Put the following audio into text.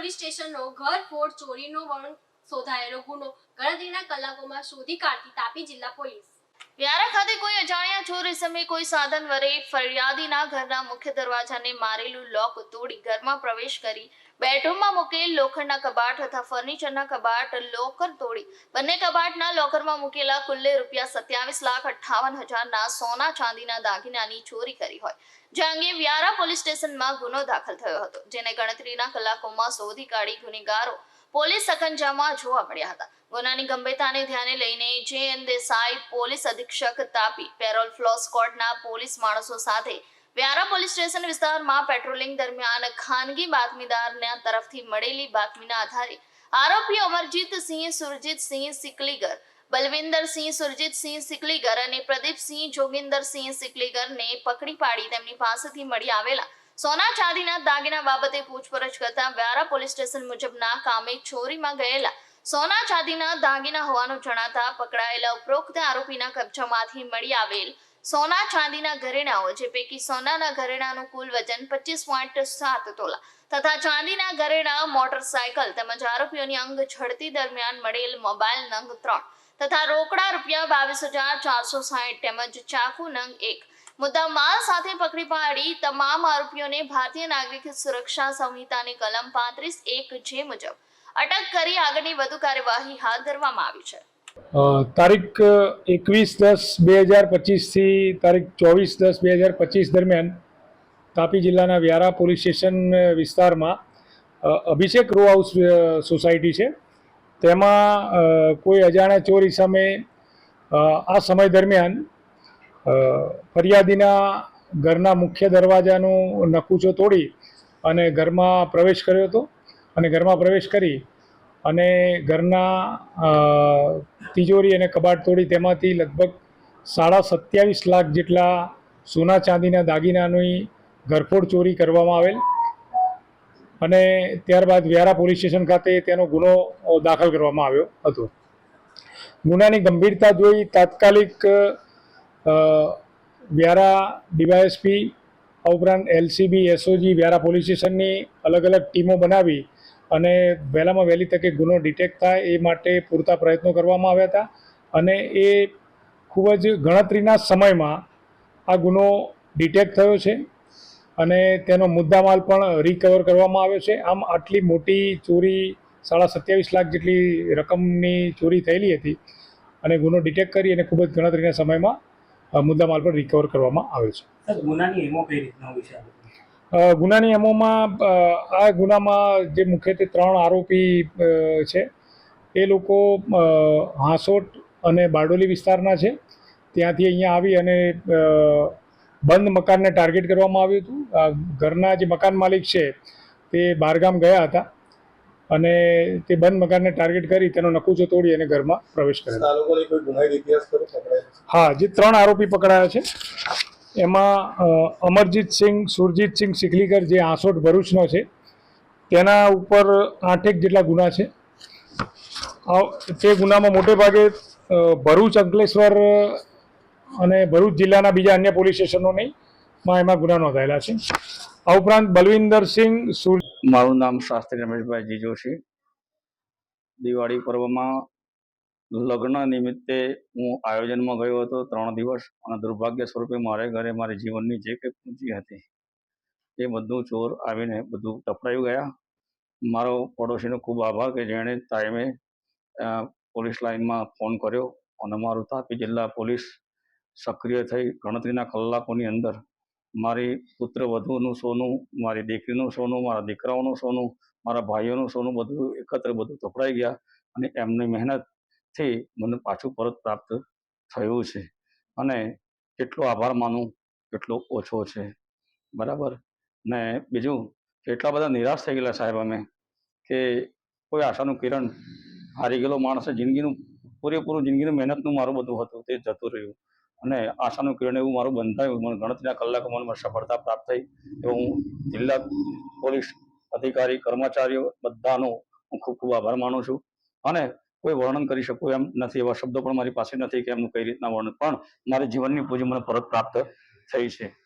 Police સ્ટેશનનો ઘર, ફોડ, ચોરીનો વણ, શોધાયેલો ગુનો ગણતરીના કલાકોમાં શોધી કાઢતી તાપી જિલ્લા પોલીસ. વ્યારા ખાતે કોઈ અજાણ્યા ચોર ઇસમે કોઈ સાધન વડે ફરિયાદીના ઘરના મુખ્ય દરવાજાને મારેલું લોક તોડી ઘરમાં પ્રવેશ કરી બેડરૂમમાં મૂકેલ લોખંડના કબાટ તથા ફર્નિચરના કબાટ લોકર તોડી બંને કબાટના લોકરમાં મૂકેલા કુલ્લે રૂપિયા સત્યાવીસ લાખ અઠ્ઠાવન હજારના સોના ચાંદીના દાગીનાની ચોરી કરી હોય. જે અંગે વ્યારા પોલીસ સ્ટેશનમાં ગુનો દાખલ થયો હતો, જેને ગણતરીના કલાકોમાં શોધી કાઢી ગુનેગારો પોલીસ સકંજામાં જોવા મળ્યા હતા. ગુનાની ગંભીરતાને ધ્યાને લઈને જે એન દેસાઈ પોલીસ અધિક્ષક તાપી પેરોલ ફ્લો સ્કોડના પોલીસ માણસો સાથે વ્યારા પોલીસ સ્ટેશન વિસ્તારમાં પેટ્રોલિંગ દરમિયાન ખાનગી બાતમીદારના તરફથી મળેલી બાતમીના આધારે આરોપી અમરજીત સિંહ, સુરજીત સિંહ સિકલીગર, બલવિંદર સિંહ, સુરજીત સિંહ સિકલીગર અને પ્રદીપસિંહ જોગિંદર સિંહ સિકલીગરને પકડી પાડી તેમની પાસેથી મળી આવેલા સોના ચાંદીના દાગીના બાબતે પૂછપરછ કરતા વ્યારા પોલીસ સ્ટેશન મુજબના કામે ચોરીમાં ગયેલા સોના ચાંદીના દાગીના હોવાનું જણાતા પકડાયેલા ઉપરોક્ત આરોપીના કબજામાંથી મળી આવેલ સોના ચાંદીના ઘરેણાઓ, જે પૈકી સોનાના ઘરેણાનું કુલ વજન પચીસ પોઈન્ટ સાત તોલા તથા ચાંદીના ઘરેણા, મોટરસાયકલ તેમજ આરોપીઓની અંગ ઝડતી દરમિયાન મળેલ મોબાઈલ નંગ ત્રણ તથા રોકડા રૂપિયા બાવીસ હજાર ચારસો સાહીઠ તેમજ ચાકુ નંગ એક મુદ્દા માલ સાથે પકડી પાડી તમામ આરોપીઓને ભારતીય નાગરિક સુરક્ષા સંહિતાની કલમ પાંત્રીસ એક જે મુજબ અટક કરી આગળની વધુ કાર્યવાહી હાથ ધરવામાં આવી છે. તારીખ એકવીસ દસ બે હજાર પચીસથી તારીખ ચોવીસ દસ બે હજાર પચીસ દરમિયાન તાપી જિલ્લાના વ્યારા પોલીસ સ્ટેશન વિસ્તારમાં અભિષેક રો હાઉસ સોસાયટી છે. તેમાં કોઈ અજાણ્યા ચોરી સામે આ સમય દરમિયાન ફરિયાદીના ઘરના મુખ્ય દરવાજાનું નકુચો તોડી અને ઘરમાં પ્રવેશ કર્યો હતો. અને ઘરમાં પ્રવેશ કરી અને ઘરના તિજોરી અને કબાટ તોડી તેમાંથી લગભગ સાડા સત્યાવીસ લાખ જેટલા સોના ચાંદીના દાગીનાની ઘરફોડ ચોરી કરવામાં આવેલ. અને ત્યારબાદ વ્યારા પોલીસ સ્ટેશન ખાતે તેનો ગુનો દાખલ કરવામાં આવ્યો હતો. ગુનાની ગંભીરતા જોઈ તાત્કાલિક વ્યારા ડીવાયએસપી, આ ઉપરાંત એલસીબી, એસઓજી, વ્યારા પોલીસ સ્ટેશનની અલગ અલગ ટીમો બનાવી અને વહેલામાં વહેલી તકે ગુનો ડિટેક્ટ થાય એ માટે પૂરતા પ્રયત્નો કરવામાં આવ્યા હતા. અને એ ખૂબ જ ગણતરીના સમયમાં આ ગુનો ડિટેક્ટ થયો છે અને તેનો મુદ્દામાલ પણ રિકવર કરવામાં આવ્યો છે. આમ આટલી મોટી ચોરી સાડા સત્યાવીસ લાખ જેટલી રકમની ચોરી થયેલી હતી અને ગુનો ડિટેક્ટ કરી અને ખૂબ જ ગણતરીના સમયમાં મુદ્દામાલ પર રિકવર કરવામાં આવે છે. ગુનાની એમો કઈ રીતના હોય છે ગુનાની એમોમાં આ ગુનામાં જે મુખ્યત્વે ત્રણ આરોપી છે. એ લોકો હાંસોટ અને બારડોલી વિસ્તારના છે. ત્યાંથી અહીંયા આવી અને બંધ મકાનને ટાર્ગેટ કરવામાં આવ્યું હતું. ઘરના જે મકાન માલિક છે તે બહારગામ ગયા હતા. અને તે બંધ મકાનને ટાર્ગેટ કરી તેનો નકુચો તોડી અને ઘરમાં પ્રવેશ કર્યો? હા જે ત્રણ આરોપી પકડાયા છે. એમાં અમરજીતસિંહ અમરજીત સિંહ સુરજીતસિંહ સિકલીકર જે આસોટ ભરૂચનો છે તેના ઉપર આઠેક જેટલા ગુના છે. તે ગુનામાં મોટે ભાગે ભરૂચ અંકલેશ્વર અને ભરૂચ જિલ્લાના બીજા અન્ય પોલીસ સ્ટેશનોની માં એમાં ગુના નોંધાયેલા છે. આ ઉપરાંત બલવિંદરસિંહ સુર મારું નામ શાસ્ત્રી રમેશભાઈ જોશી દિવાળી પર્વમાં લગ્ન નિમિત્તે હું આયોજનમાં ગયો હતો ત્રણ દિવસ અને દુર્ભાગ્ય સ્વરૂપે મારે ઘરે મારી જીવનની જે કંઈ પૂંજી હતી એ બધું ચોર આવીને બધું ટપરાઈ ગયા. મારો પડોશીનો ખૂબ આભાર કે જેણે ટાઈમે પોલીસ લાઇનમાં ફોન કર્યો અને મારું તાપી જિલ્લા પોલીસ સક્રિય થઈ ગણતરીના કલાકોની અંદર મારી પુત્ર વધુનું સોનું, મારી દીકરીનું સોનું, મારા દીકરાઓનું સોનું, મારા ભાઈઓનું સોનું બધું એકત્ર બધું તપડાઈ ગયા અને એમની મહેનતથી મને પાછું પરત પ્રાપ્ત થયું છે. અને કેટલો આભાર માનું, કેટલો ઓછો છે. બરાબર? ને બીજું, કેટલા બધા નિરાશ થઈ ગયેલા સાહેબ અમે કે કોઈ આશાનું કિરણ હારી ગયેલો માણસ જિંદગીનું પૂરેપૂરું જિંદગીનું મહેનતનું મારું બધું હતું, તે જતું રહ્યું. અને આશાનું કિરણ એવું મારું બંધાયું. મને ગણતરીના કલાકોમાં મને સફળતા પ્રાપ્ત થઈ. એવું હું જિલ્લા પોલીસ અધિકારી, કર્મચારીઓ બધાનો હું ખૂબ ખૂબ આભાર માનું છું. અને કોઈ વર્ણન કરી શકું એમ નથી. એવા શબ્દો પણ મારી પાસે નથી કે એમનું કઈ રીતના વર્ણન. પણ મારા જીવનની પૂંજી મને પરત પ્રાપ્ત થઈ છે.